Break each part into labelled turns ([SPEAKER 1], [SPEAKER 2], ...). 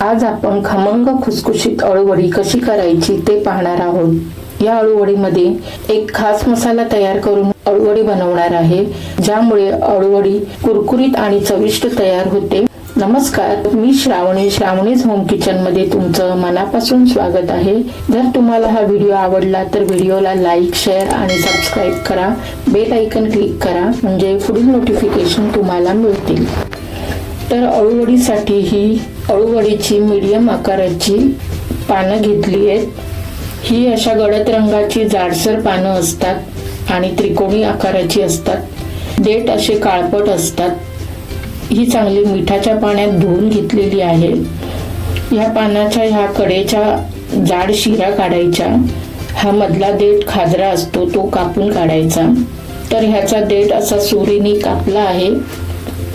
[SPEAKER 1] आज आपण खमंग खुसखुशीत अळूवडी कशी करायची ते पाहणार आहोत. या अळूवडीमध्ये एक खास मसाला तयार करून अळूवडी बनवणार आहे ज्यामुळे अळूवडी कुरकुरीत आणि चविष्ट तयार होते. नमस्कार मी श्रावणी. श्रावणीज होम किचनमध्ये तुमचं मनापासून स्वागत आहे. जर तुम्हाला हा व्हिडिओ आवडला तर व्हिडिओला लाईक शेअर आणि सबस्क्राईब करा. बेल आयकन क्लिक करा म्हणजे पुढील नोटिफिकेशन तुम्हाला मिळतील. तर अळूवडीसाठी ही अळूवडीची मीडियम आकाराची पानं घेतली आहेत. ही अशा गडद रंगाची जाडसर पानं असतात आणि त्रिकोणी आकाराची असतात. देठ असे काळपट असतात. ही चांगली मिठाच्या पाण्यात धुवून घेतलेली आहे. ह्या पानाच्या ह्या कडेच्या जाड शिरा काढायच्या. हा मधला देठ खाजरा असतो तो कापून काढायचा. तर ह्याचा देठ असा सुरीने कापला आहे.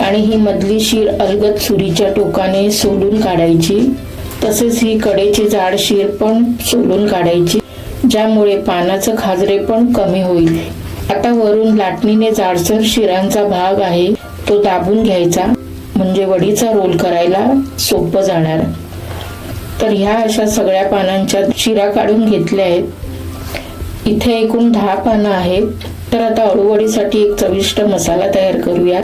[SPEAKER 1] आणि ही मधली शीर अलगद सुरीच्या टोकाने सोलून काढायची. तसेच ही कडेची जाड शीर पण सोलून काढायची ज्यामुळे पानाचं खाजरे पण कमी होईल. आता वरून लाटणीने जाडसर शिरांचा भाग आहे तो दाबून घ्यायचा. म्हणजे वडीचा रोल करायला सोपं जाणार. तर ह्या अशा सगळ्या पानांच्या शिरा काढून घेतल्या आहेत. इथे एकूण दहा पानं आहेत. तर आता अळूवडीसाठी एक चविष्ट मसाला तयार करूयात.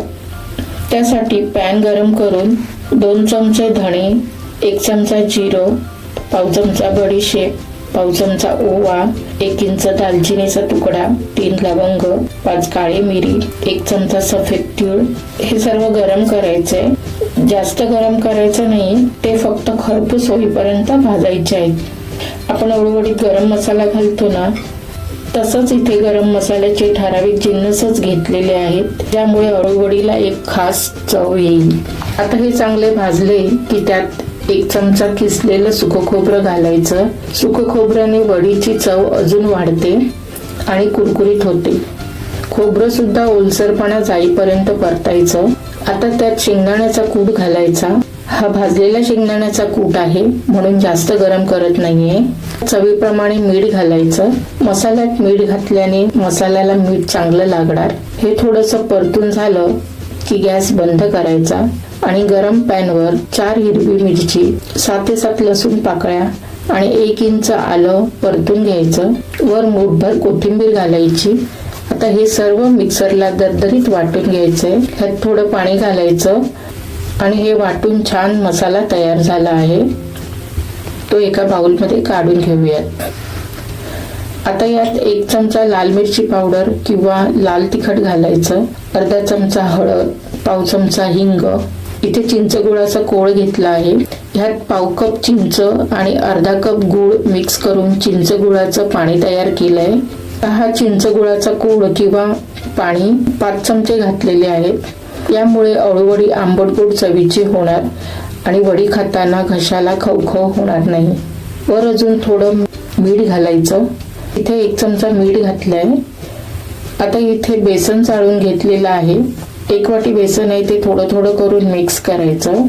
[SPEAKER 1] त्यासाठी पॅन गरम करून दोन चमचे धणे एक चमचा जिरो पाव चमचा बडीशेप पाव चमचा ओवा एक इंच दालचिनीचा तुकडा तीन लवंग पाच काळी मिरी एक चमचा सफेद तीळ. हे सर्व गरम करायचे. जास्त गरम करायचं नाही ते फक्त खरपूस होईपर्यंत भाजायचे आहेत आपण ओळवडीत गरम मसाला घालतो ना तसंच इथे गरम मसाल्याचे ठराविक जिन्नसच घेतलेले आहेत. त्यामुळे अळूवडीला एक खास चव येईल. आता हे चांगले भाजले की त्यात एक चमचा किसलेलं सुकं खोबरं घालायचं. सुकं खोबऱ्याने वडीची चव अजून वाढते आणि कुरकुरीत होते. खोबरं सुद्धा ओलसरपणा जाईपर्यंत परतायचं. आता त्यात शेंगदाण्याचा कूट घालायचा. हा भाजलेला शेंगदाण्याचा कूट आहे म्हणून जास्त गरम करत नाहीये. चवीप्रमाणे मीठ घालायचं. मसाल्यात मीठ घातल्याने मसाल्याला मीठ चांगलं लागणार. हे थोडस परतून झालं की गॅस बंद करायचा आणि गरम पॅनवर चार हिरवी मिरची सात ते सात लसूण पाकळ्या आणि एक इंच आलं परतून घ्यायचं. वर मूठभर कोथिंबीर घालायची. आता हे सर्व मिक्सरला दरदरीत वाटून घ्यायचंय ह्यात थोडं पाणी घालायचं. आणि हे वाटून छान मसाला तयार झाला आहे. तो एका बाउलमध्ये काढून घेऊयात. आता यात एक चमचा लाल मिरची पावडर किंवा लाल तिखट घालायचं. अर्धा चमचा हळद पाव चमचा हिंग. इथे चिंच गुळाचा कोळ घेतला आहे. ह्यात पाव कप चिंच आणि अर्धा कप गुळ मिक्स करून चिंच गुळाचं पाणी तयार केलंय. हा चिंच गुळाचा कोळ किंवा पाणी पाच चमचे घातलेले आहेत. यामुळे अळूवडी आंबटकूट चवीची होणार आणि वडी खाताना घशाला खवखव होणार नाही. वर अजून थोडं मीठ घालायचं. इथे एक चमचा मीठ घातलंय. आता इथे बेसन चाळून घेतलेलं आहे. एक वाटी बेसन आहे ते थोडं थोडं करून मिक्स करायचं.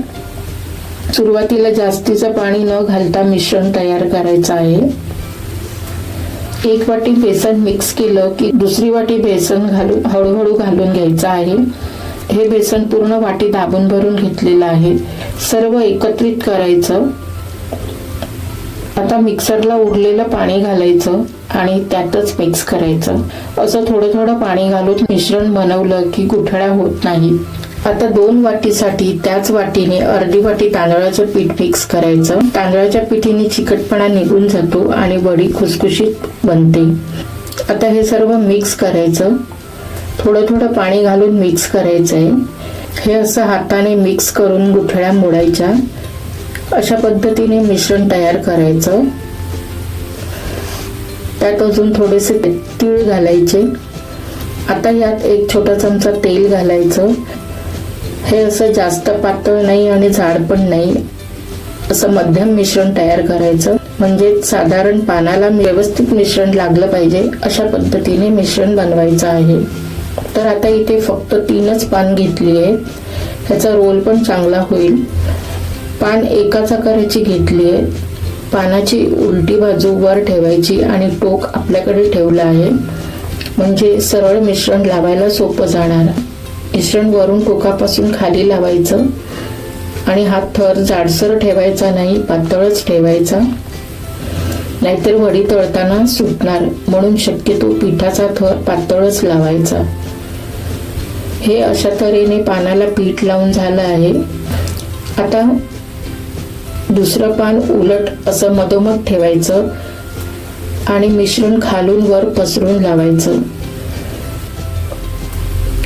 [SPEAKER 1] सुरुवातीला जास्तीचं पाणी न घालता मिश्रण तयार करायचं आहे. एक वाटी बेसन मिक्स केलं की दुसरी वाटी बेसन घालून हळूहळू घालून घ्यायचं आहे. हे बेसन पूर्ण वाटी दाबून भरून घेतलेलं आहे. सर्व एकत्रित करायचं. आता मिक्सरला उरलेलं पाणी घालायचं आणि त्यातच मिक्स करायचं. असं थोडं थोडं पाणी घालून मिश्रण बनवलं की गुठळ्या होत नाही. आता दोन वाटीसाठी त्याच वाटीने अर्धी वाटी तांदळाचं पीठ मिक्स करायचं. तांदळाच्या पिठीने चिकटपणा निघून जातो आणि वडी खुसखुशीत बनते. आता हे सर्व मिक्स करायचं. थोडं थोडं पाणी घालून मिक्स करायचं आहे हे असं हाताने मिक्स करून गुठळ्या मोडायच्या. अशा पद्धतीने मिश्रण तयार करायचं. त्यात अजून थोडेसे तीळ घालायचे. आता यात एक छोटा चमचा तेल घालायचं. हे असं जास्त पातळ नाही आणि जाड पण नाही. असं मध्यम मिश्रण तयार करायचं. म्हणजे साधारण पानाला व्यवस्थित मिश्रण लागलं पाहिजे. अशा पद्धतीने मिश्रण बनवायचं आहे. तर आता इथे फक्त तीनच पान घेतली आहे. ह्याचा रोल पण चांगला होईल. पान एकाच आकाराची घेतली आहे. पानाची उलटी बाजू वर ठेवायची आणि टोक आपल्याकडे ठेवलं आहे. म्हणजे सरळ मिश्रण लावायला सोपं जाणार. मिश्रण वरून टोकापासून खाली लावायचं. आणि हा थर जाडसर ठेवायचा नाही पातळच ठेवायचा. नाहीतर वडी तळताना सुटणार. म्हणून शक्यतो पिठाचा थर पातळच लावायचा. हे अशा तऱ्हेने पानाला पीठ लावून झालं आहे. आता दुसरं पान उलट असं मधोमध ठेवायचं आणि मिश्रण खालून वर पसरून लावायचं.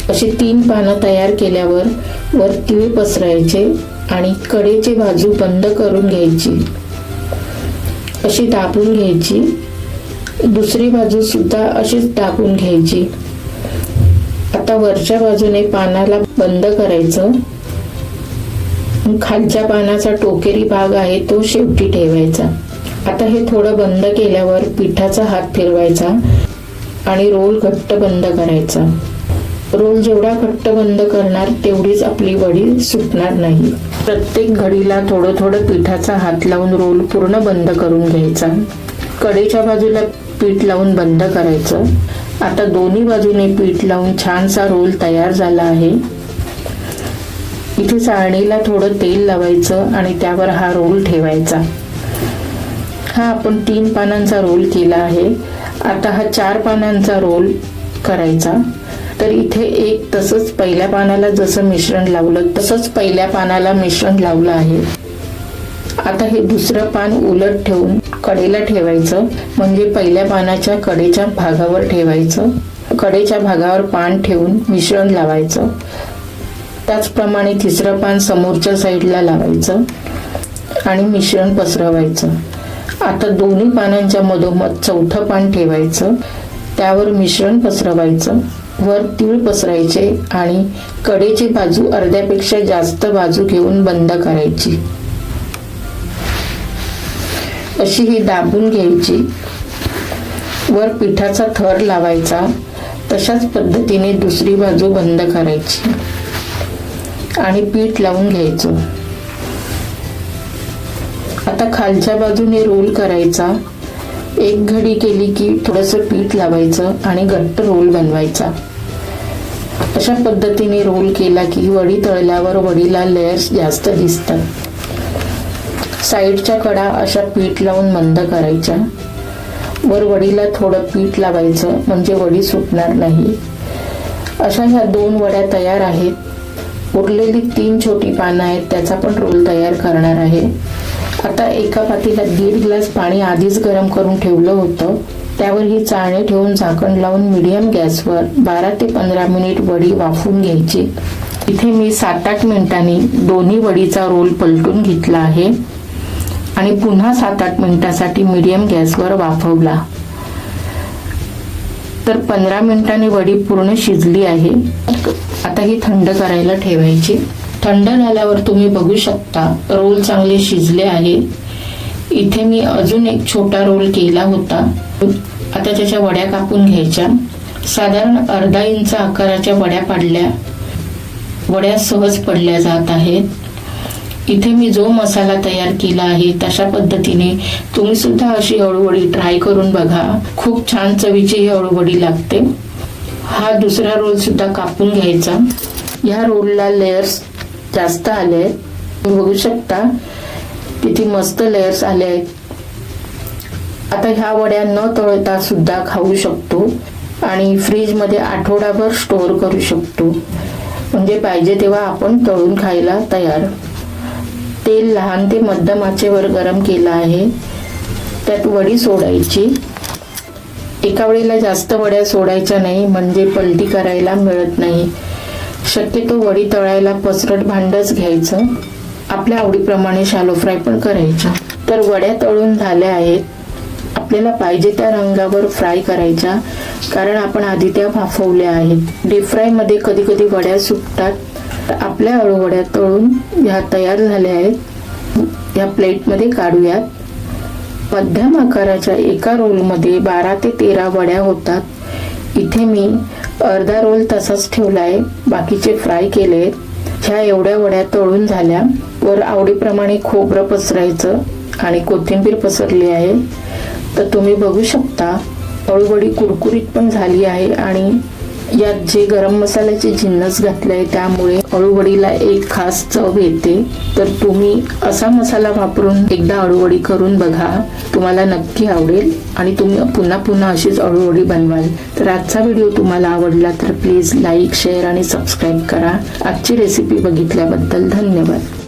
[SPEAKER 1] अशी तीन पानं तयार केल्यावर वर तिळ पसरायचे आणि कडेची बाजू बंद करून घ्यायची. अशी दाबून घ्यायची. दुसरी बाजू सुद्धा अशीच टाकून घ्यायची. आता वरच्या बाजूने पानाला बंद करायचं. खालच्या पानाचा टोकेरी भाग आहे तो शेवटी ठेवायचा. आता हे थोडं बंद केल्यावर पिठाचा हात फिरवायचा आणि रोल घट्ट बंद करायचा. रोल जेवढा घट्ट बंद करणार तेवढीच आपली वडी सुटणार नाही. प्रत्येक घडीला थोडं थोडं पिठाचा हात लावून रोल पूर्ण बंद करून घ्यायचा. कडेच्या बाजूला पीठ लावून बंद करायचं. आता दोन्ही बाजूने पीठ लावून छानसा रोल तयार झाला आहे. इथे चाळणीला थोडं तेल लावायचं आणि त्यावर हा रोल ठेवायचा. हा आपण तीन पानांचा रोल केला आहे. आता हा चार पानांचा रोल करायचा. तर इथे एक तसंच पहिल्या पानाला जसं मिश्रण लावलं तसंच पहिल्या पानाला मिश्रण लावलं आहे. आता हे दुसरं पान उलट ठेवून कडेला ठेवायचं. म्हणजे पहिल्या पानाच्या कडेच्या भागावर ठेवायचं. कडेच्या भागावर पान ठेवून मिश्रण लावायचं. त्याचप्रमाणे तिसरं पान समोरच्या साईडला लावायचं. आणि मिश्रण पसरवायचं. आता दोन्ही पानांच्या मधोमध चौथं पान ठेवायचं. त्यावर मिश्रण पसरवायचं. वर तीळ पसरायचे आणि कडेची बाजू अर्ध्यापेक्षा जास्त बाजू घेऊन बंद करायची. अशी ही दाबून घ्यायची. वर पिठाचा थर लावायचा. तशाच पद्धतीने दुसरी बाजू बंद करायची. आणि पीठ लावून घ्यायचं. आता खालच्या बाजूने रोल करायचा. एक घडी केली की थोडस पीठ लावायचं आणि घट्ट रोल बनवायचा. अशा पद्धतीने रोल केला की वडी तळल्यावर वडीला लेयर्स जास्त दिसतात. साईडच्या कडा अशा पीठ लावून मंद करायच्या. वर वडीला थोडं पीठ लावायचं म्हणजे वडी सुटणार नाही. अशा ह्या दोन वड्या तयार आहेत. उरलेली तीन छोटी पानं आहेत त्याचा पण रोल तयार करणार आहे. आता एका पातीला दीड ग्लास पाणी आधीच गरम करून ठेवलं होतं. त्यावर ही चाळणी ठेवून झाकण लावून मिडियम गॅसवर बारा ते पंधरा मिनिट वडी वाफून घ्यायची. इथे मी सात आठ मिनिटांनी दोन्ही वडीचा रोल पलटून घेतला आहे. आणि पुन्हा सात आठ मिनिटासाठी मिडियम गॅसवर वाफवला. तर पंधरा मिनिटांनी वडी पूर्ण शिजली आहे. आता ही थंड करायला ठेवायची. थंड झाल्यावर तुम्ही बघू शकता. रोल चांगले शिजले आहे इथे मी अजून एक छोटा रोल केला होता. आता त्याच्या वड्या कापून घ्यायच्या. साधारण अर्धा इंच आकाराच्या वड्या पाडल्या. वड्या सहज पडल्या जात आहेत. इथे मी जो मसाला तयार केला आहे तशा पद्धतीने तुम्ही सुद्धा अशी अळूवडी ट्राय करून बघा. खूप छान चवीची ही अळूवडी लागते. हा दुसरा रोल सुद्धा कापून घ्यायचा. या रोलला लेयर्स जास्त आले आहेत. तुम्ही बघू शकता किती मस्त लेयर्स आले आहेत. आता ह्या वड्या न तळता सुद्धा खाऊ शकतो आणि फ्रीजमध्ये आठवडाभर स्टोअर करू शकतो. म्हणजे पाहिजे तेव्हा आपण तळून खायला तयार. तेल लहान ते मध्यम आचेवर गरम केलं आहे. त्यात वडी सोडायची. एका वेळेला जास्त वड्या सोडायच्या नाही म्हणजे पलटी करायला मिळत नाही. शक्यतो वडी तळायला पसरट भांडच घ्यायचं. आपल्या आवडीप्रमाणे शालो फ्राय पण करायचा. तर वड्या तळून झाल्या आहेत. आपल्याला पाहिजे त्या रंगावर फ्राय करायच्या. कारण आपण आधी त्या भाफवल्या आहेत. डीप फ्रायमध्ये कधी कधी वड्या सुटतात तर आपल्या अळू वड्या तळून ह्या तयार झाल्या आहेत. या प्लेटमध्ये काढूयात. मध्यम आकाराच्या एका रोलमध्ये बारा ते तेरा वड्या होतात. इथे मी अर्धा रोल तसाच ठेवलाय बाकीचे फ्राय केले ह्या एवढ्या वड्या तळून झाल्या. वर आवडीप्रमाणे खोबरं पसरायचं आणि कोथिंबीर पसरली आहे. तर तुम्ही बघू शकता अळूवडी कुरकुरीत पण झाली आहे आणि यात जे गरम मसाल्याचे जिन्नस घातले त्यामुळे अळूवडीला एक खास चव येते. तर तुम्ही असा मसाला वापरून एकदा अळूवडी करून बघा. तुम्हाला नक्की आवडेल आणि तुम्ही पुन्हा पुन्हा अशीच अळूवडी बनवाल. तर आजचा व्हिडिओ तुम्हाला आवडला तर प्लीज लाईक शेअर आणि सबस्क्राईब करा. आजची रेसिपी बघितल्याबद्दल धन्यवाद.